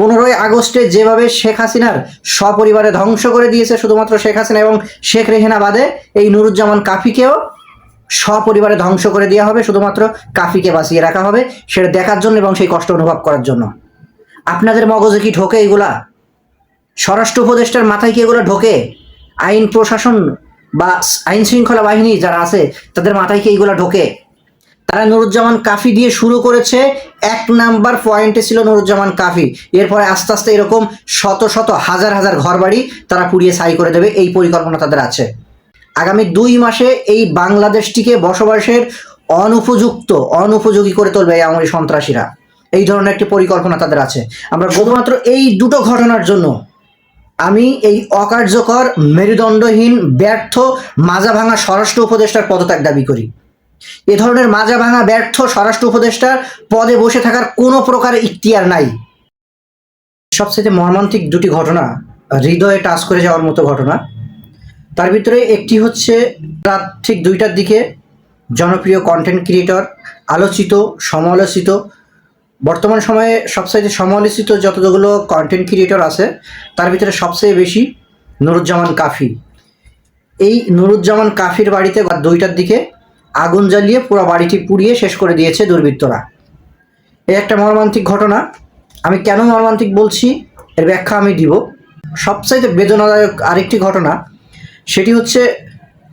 পনেরোই আগস্টে যেভাবে শেখ হাসিনার সপরিবারে ধ্বংস করে দিয়েছে শুধুমাত্র শেখ হাসিনা এবং শেখ রেহেনা বাদে, এই নুরুজ্জামান কাফিকেও সপরিবারে ধ্বংস করে দেওয়া হবে, শুধুমাত্র কাফিকে বাঁচিয়ে রাখা হবে, সেটা দেখার জন্য এবং সেই কষ্ট অনুভব করার জন্য। আপনাদের মগজে কি ঢোকে এগুলা? স্বরাষ্ট্র উপদেষ্টার মাথায় কি এগুলো ঢোকে? আইন প্রশাসন বা আইন শৃঙ্খলা বাহিনী যারা আছে, তাদের মাথায় কি এইগুলো ঢোকে? তারা নুরুজ্জামান কাফি দিয়ে শুরু করেছে। এক নাম্বার পয়েন্টে ছিল নুরুজ্জামান কাফি। এরপরে আস্তে আস্তে এরকম শত শত, হাজার হাজার ঘরবাড়ি তারা পুড়িয়ে ছাই করে দেবে। এই পরিকল্পনা তাদের আছে। আগামী দুই মাসে এই বাংলাদেশটিকে বসবাসের অনুপযুক্ত, অনুপযোগী করে তুলবে এই আওয়ামী সন্ত্রাসীরা। এই ধরনের একটি পরিকল্পনা তাদের আছে। আমরা শুধুমাত্র এই দুটো ঘটনার জন্য আমি এই অকার্যকর, মেরুদণ্ডহীন, ব্যর্থ, মাজা ভাঙা স্বরাষ্ট্র উপদেষ্টার পদত্যাগ দাবি করি। এ ধরনের মাজা ভাঙা ব্যর্থ স্বরাষ্ট্র উপদেষ্টার পদে বসে থাকার কোনো প্রকার ইখতিয়ার নাই। সবচেয়ে মর্মান্তিক দুটি ঘটনা, হৃদয়ে টাচ করে যাওয়ার মতো ঘটনা। তার ভিতরে একটি হচ্ছে রাত ঠিক দুইটার দিকে জনপ্রিয় কন্টেন্ট ক্রিয়েটর আলোচিত, সমালোচিত। বর্তমান সময়ে সবচাইতে সমালোচিত যতগুলো কন্টেন্ট ক্রিয়েটর আছে, তার ভিতরে সবচেয়ে বেশি নুরুজ্জামান কাফি। এই নুরুজ্জামান কাফির বাড়িতে দুইটার দিকে আগুন জ্বালিয়ে পুরো বাড়িটি পুড়িয়ে শেষ করে দিয়েছে দুর্বৃত্তরা। এই একটা মর্মান্তিক ঘটনা। আমি কেন মর্মান্তিক বলছি? এর ব্যাখ্যা আমি দিব। সবচাইতে বেদনাদায়ক আরেকটি ঘটনা, সেটি হচ্ছে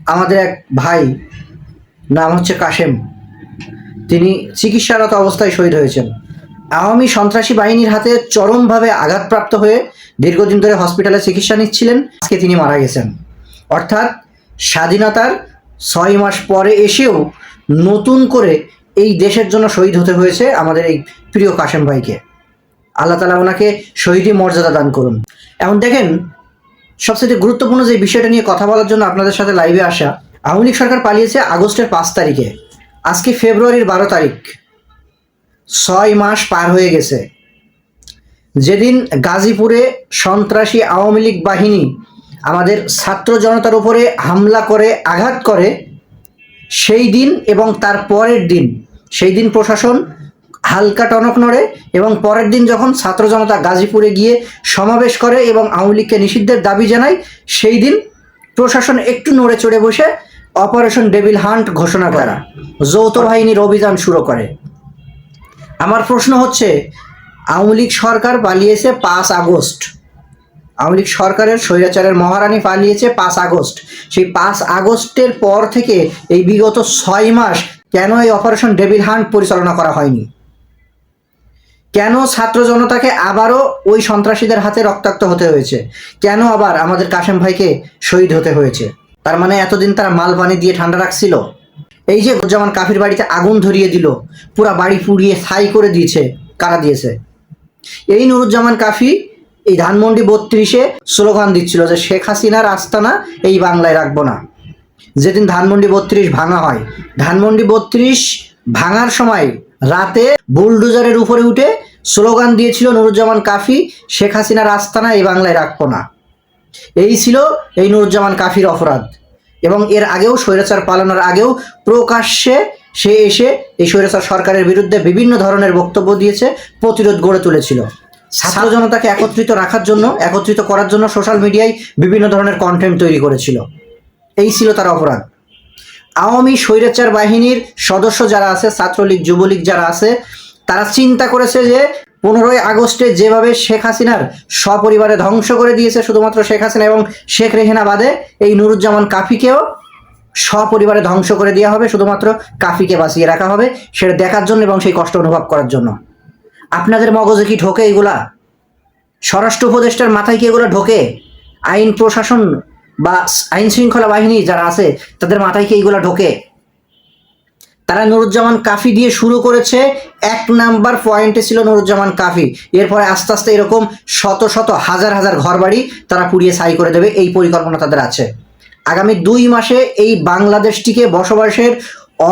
আমাদের এক ভাই, নাম হচ্ছে কাশেম। তিনি চিকিৎসারত অবস্থায় শহীদ হয়েছেন। আওয়ামী সন্ত্রাসী বাহিনীর হাতে চরমভাবে আঘাতপ্রাপ্ত হয়ে দীর্ঘদিন ধরে হসপিটালে চিকিৎসা নিচ্ছিলেন। আজকে তিনি মারা গেছেন। অর্থাৎ স্বাধীনতার ছয় মাস পরে এসেও নতুন করে এই দেশের জন্য শহীদ হতে হয়েছে আমাদের এই প্রিয় কাশেম ভাইকে। আল্লাহ তালা ওনাকে শহীদী মর্যাদা দান করুন। এখন দেখেন, সবচেয়ে গুরুত্বপূর্ণ যে বিষয়টা নিয়ে কথা বলার জন্য আপনাদের সাথে লাইভে আসা, আওয়ামী লীগ সরকার পালিয়েছে আগস্টের পাঁচ তারিখে। আজকে ফেব্রুয়ারির বারো তারিখ। ছয় মাস পার হয়ে গেছে। যেদিন গাজীপুরে সন্ত্রাসী আওয়ামী লীগ বাহিনী আমাদের ছাত্র জনতার উপরে হামলা করে, আঘাত করে, সেই দিন এবং তার পরের দিন। সেই দিন প্রশাসন হালকা টনক নড়ে এবং পরের দিন যখন ছাত্র জনতা গাজীপুরে গিয়ে সমাবেশ করে এবং আওয়ামী লীগকে নিষিদ্ধের দাবি জানায়, সেই দিন প্রশাসন একটু নড়ে চড়ে বসে অপারেশন ডেভিল হান্ট ঘোষণা করা, যৌথ বাহিনীর অভিযান শুরু করে। আমার প্রশ্ন হচ্ছে, আওয়ামী লীগ সরকার পালিয়েছে পাঁচ আগস্ট। আওয়ামী লীগ সরকারের স্বৈরাচারের মহারানী পালিয়েছে পাঁচ আগস্ট। সেই পাঁচ আগস্টের পর থেকে এই বিগত ছয় মাস কেন এই অপারেশন ডেভিল হান্ট পরিচালনা করা হয়নি? কেন ছাত্র জনতাকে আবারও ওই সন্ত্রাসীদের হাতে রক্তাক্ত হতে হয়েছে? কেন আবার আমাদের কাশেম ভাইকে শহীদ হতে হয়েছে? তার মানে এতদিন তারা মাল পানি দিয়ে ঠান্ডা রাখছিল। এই যে যেমন কাফির বাড়িতে আগুন ধরিয়ে দিল, পুরা বাড়ি পুড়িয়ে ছাই করে দিয়েছে, কারা দিয়েছে? এই নুরুজ্জামান কাফি এই ধানমন্ডি বত্রিশে স্লোগান দিচ্ছিল যে শেখ হাসিনার আস্তানা এই বাংলায় রাখব না। যেদিন ধানমন্ডি বত্রিশ ভাঙা হয়, ধানমন্ডি বত্রিশ ভাঙার সময় রাতে বুলডোজারের উপরে উঠে স্লোগান দিয়েছিল নুরুজ্জামান কাফি, শেখ হাসিনার আস্তানা এই বাংলায় রাখব না। এই ছিল এই নুরুজ্জামান কাফির অপরাধ। এবং এর আগেও স্বৈরাচার পালনের আগেও প্রকাশ্যে সে এসে এই স্বৈরাচার সরকারের বিরুদ্ধে বিভিন্ন ধরনের বক্তব্য দিয়েছে, প্রতিরোধ গড়ে তুলেছিল। ছাত্র জনতাকে একত্রিত রাখার জন্য একত্রিত করার জন্য সোশ্যাল মিডিয়ায় বিভিন্ন ধরনের কন্টেন্ট তৈরি করেছিল। এই ছিল তার অপরাধ। আওয়ামী স্বৈরাচার বাহিনীর সদস্য যারা আছে ছাত্রলীগ যুবলীগ যারা আছে তারা চিন্তা করেছে যে পনেরোই আগস্টে যেভাবে শেখ হাসিনার সপরিবারে ধ্বংস করে দিয়েছে শুধুমাত্র শেখ হাসিনা এবং শেখ রেহেনা বাদে এই নুরুজ্জামান কাফিকেও সপরিবারে ধ্বংস করে দেওয়া হবে শুধুমাত্র কাফিকে বাঁচিয়ে রাখা হবে সেটা দেখার জন্য এবং সেই কষ্ট অনুভব করার জন্য। আপনাদের মগজে কি ঢোকে এগুলা? স্বরাষ্ট্র উপদেষ্টার মাথায় কি এগুলো ঢোকে? আইন প্রশাসন বা আইন শৃঙ্খলা বাহিনী যারা আছে, তাদের মাথায় কি এইগুলো ঢোকে? তারা নুরুজ্জামান কাফি দিয়ে শুরু করেছে, এক নাম্বার পয়েন্টে ছিল নুরুজ্জামান কাফি। এরপরে আস্তে আস্তে এরকম শত শত, হাজার হাজার ঘরবাড়ি তারা পুড়িয়ে ছাই করে দেবে, এই পরিকল্পনা তাদের আছে। আগামী দুই মাসে এই বাংলাদেশটিকে বসবাসের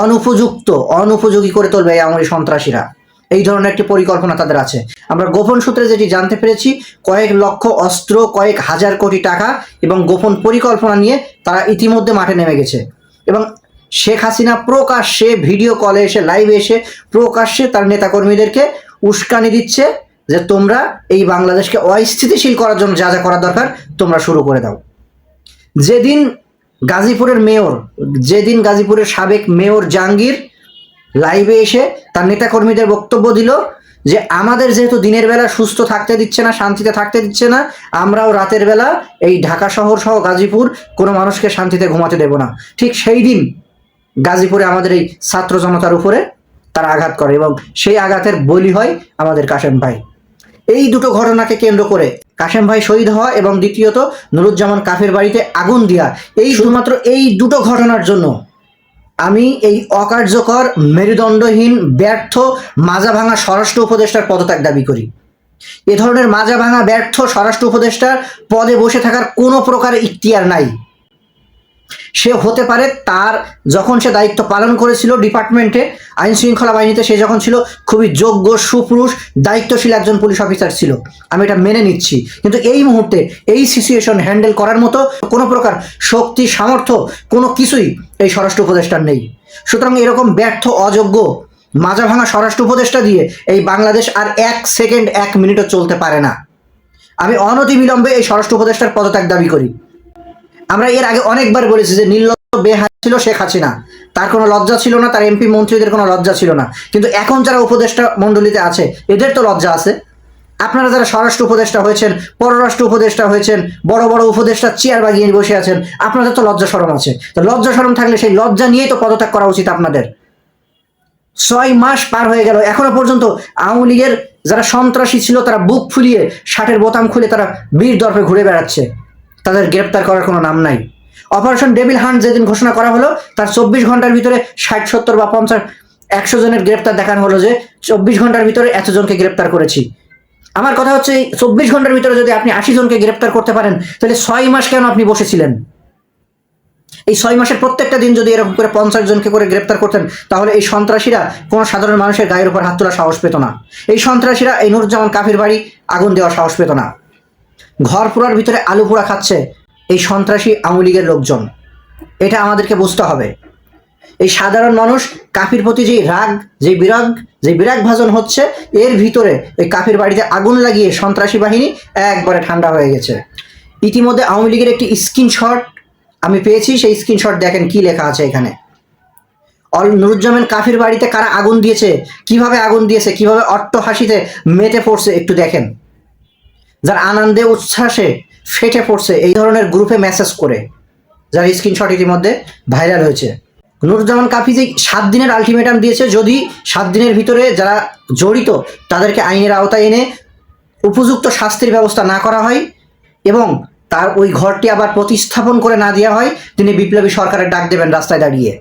অনুপযুক্ত, অনুপযোগী করে তুলবে এই আওয়ামী সন্ত্রাসীরা। এই ধরনের একটি পরিকল্পনা তাদের আছে। আমরা গোপন সূত্রে যেটি জানতে পেরেছি, কয়েক লক্ষ অস্ত্র, কয়েক হাজার কোটি টাকা এবং গোপন পরিকল্পনা নিয়ে তারা ইতিমধ্যে মাঠে নেমে গেছে। এবং শেখ হাসিনা প্রকাশ্যে ভিডিও কলে এসে, লাইভে এসে প্রকাশ্যে তার নেতাকর্মীদেরকে উস্কানি দিচ্ছে যে তোমরা এই বাংলাদেশকে অস্থিতিশীল করার জন্য যা যা করা দরকার, তোমরা শুরু করে দাও। যেদিন গাজীপুরের মেয়র, যেদিন গাজীপুরের সাবেক মেয়র জাহাঙ্গীর লাইভে এসে তার নেতাকর্মীদের বক্তব্য দিল যে আমাদের যেহেতু দিনের বেলা সুস্থ থাকতে দিচ্ছে না শান্তিতে থাকতে দিচ্ছে না আমরাও রাতের বেলা এই ঢাকা শহর সহ গাজীপুর কোনো মানুষকে শান্তিতে ঘুমাতে দেব না। ঠিক সেই দিন গাজীপুরে আমাদের এই ছাত্র জনতার উপরে তারা আঘাত করে এবং সেই আঘাতের বলি হয় আমাদের কাশেম ভাই। এই দুটো ঘটনাকে কেন্দ্র করে কাশেম ভাই শহীদ হওয়া এবং দ্বিতীয়ত নুরুজ্জামান কাফের বাড়িতে আগুন দেওয়া এই শুধুমাত্র এই দুটো ঘটনার জন্য আমি এই অকার্যকর, মেরুদণ্ডহীন, ব্যর্থ মাজা ভাঙা স্বরাষ্ট্র উপদেষ্টার পদত্যাগ দাবি করি। এ ধরনের মাজা ভাঙা ব্যর্থ স্বরাষ্ট্র উপদেষ্টার পদে বসে থাকার কোনো প্রকার ইখতিয়ার নাই। সে হতে পারে তার যখন সে দায়িত্ব পালন করেছিল ডিপার্টমেন্টে আইন শৃঙ্খলা বাহিনীতে সে যখন ছিল খুবই যোগ্য, সুপুরুষ, দায়িত্বশীল একজন পুলিশ অফিসার ছিল। আমি এটা মেনে নিচ্ছি। কিন্তু এই মুহূর্তে এই সিচুয়েশন হ্যান্ডেল করার মতো কোনো প্রকার শক্তি, সামর্থ্য, কোনো কিছুই এই স্বরাষ্ট্র উপদেষ্টার নেই। সুতরাং এরকম ব্যর্থ, অযোগ্য মাজা ভাঙা স্বরাষ্ট্র উপদেষ্টা দিয়ে এই বাংলাদেশ আর এক সেকেন্ড, এক মিনিটও চলতে পারে না। আমি অনতিবিলম্বে এই স্বরাষ্ট্র উপদেষ্টার পদত্যাগ দাবি করি। আমরা এর আগে অনেকবার বলেছি যে নির্লজ্জ বেহায় ছিল শেখ হাসিনা। তার কোনো লজ্জা ছিল না, তার এমপি মন্ত্রীদের কোনো লজ্জা ছিল না। কিন্তু এখন যারা উপদেষ্টা মণ্ডলীতে আছে, এদের তো লজ্জা আছে। আপনারা যারা স্বরাষ্ট্র উপদেষ্টা হয়েছেন, পররাষ্ট্র উপদেষ্টা হয়েছেন, বড় বড় উপদেষ্টা চেয়ার বাগিয়ে বসে আছেন, আপনাদের তো লজ্জা সরম আছে। তো লজ্জা সরম থাকলে সেই লজ্জা নিয়েই তো পদত্যাগ করা উচিত আপনাদের। ছয় মাস পার হয়ে গেল, এখনও পর্যন্ত আওয়ামী লীগের যারা সন্ত্রাসী ছিল, তারা বুক ফুলিয়ে, শার্টের বোতাম খুলে তারা বীর দর্পে ঘুরে বেড়াচ্ছে। তাদের গ্রেপ্তার করার কোনো নাম নাই। অপারেশন ডেভিল হান্ট যেদিন ঘোষণা করা হলো, তার চব্বিশ ঘণ্টার ভিতরে ষাট, সত্তর বা পঞ্চাশ, একশো জনের গ্রেপ্তার দেখানো হলো যে চব্বিশ ঘণ্টার ভিতরে এতজনকে গ্রেপ্তার করেছি। আমার কথা হচ্ছে চব্বিশ ঘণ্টার ভিতরে যদি আপনি আশি জনকে গ্রেপ্তার করতে পারেন, তাহলে ছয় মাস কেন আপনি বসেছিলেন? এই ছয় মাসের প্রত্যেকটা দিন যদি এরকম করে পঞ্চাশ জনকে করে গ্রেপ্তার করতেন, তাহলে এই সন্ত্রাসীরা কোনো সাধারণ মানুষের গায়ের উপর হাত তোলার সাহস পেত না। এই সন্ত্রাসীরা এই নুরুজ্জামান কাফির বাড়ি আগুন দেওয়ার সাহস পেত না। ঘর পোড়ার ভিতরে আলু পোড়া খাচ্ছে এই সন্ত্রাসী আওয়ামী লীগের লোকজন। এটা আমাদেরকে বুঝতে হবে। এই সাধারণ মানুষ, কাফির প্রতি যে রাগ যে বিরাগ যে বিরাগ ভাজন হচ্ছে, এর ভিতরে এই কাফির বাড়িতে আগুন লাগিয়ে সন্ত্রাসী বাহিনী একবারে ঠান্ডা হয়ে গেছে। ইতিমধ্যে আওয়ামী লীগের একটি স্ক্রিনশট, আমি পেয়েছি, সেই স্ক্রিনশট দেখেন কি লেখা আছে এখানে। অল নুরুজ্জামান কাফির বাড়িতে কারা আগুন দিয়েছে? কীভাবে আগুন দিয়েছে? কীভাবে অট্ট হাসিতে মেতে পড়ছে? একটু দেখেন। যার আনন্দে উচ্ছ্বাসে ফেটে পড়ছে এই ধরনের গ্রুপে মেসেজ করে, যার স্ক্রিনশট ইতিমধ্যে ভাইরাল হয়েছে। নুরুজ্জামান কাফি যে সাত দিনের আলটিমেটাম দিয়েছে, যদি সাত দিনের ভিতরে যারা জড়িত তাদেরকে আইনের আওতায় এনে উপযুক্ত শাস্তির ব্যবস্থা না করা হয় এবং তার ওই ঘরটি আবার প্রতিস্থাপন করে না দেওয়া হয়, তিনি বিপ্লবী সরকারের ডাক দেবেন রাস্তায় দাঁড়িয়ে।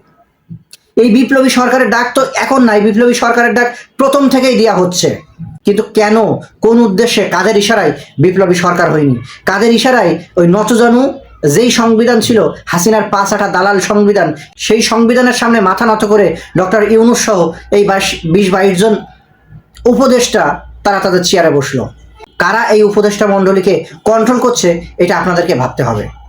এই বিপ্লবী সরকারের ডাক তো এখন নাই, বিপ্লবী সরকারের ডাক প্রথম থেকেই দেওয়া হচ্ছে। কিন্তু কেন? কোন উদ্দেশ্যে? কাদের ইশারায়? বিপ্লবী সরকার হয়নি। কাদের ইশারায়? ওই নচজানু যেই সংবিধান ছিল, হাসিনার পাঁচ আটা দালাল সংবিধান, সেই সংবিধানের সামনে মাথা নত করে ডক্টর ইউনুস সহ এই বাইশ, বিশ, বাইশ জন উপদেষ্টা, তারা তাদের চেয়ারে বসল। কারা এই উপদেষ্টা মণ্ডলীকে কন্ট্রোল করছে, এটা আপনাদেরকে ভাবতে হবে।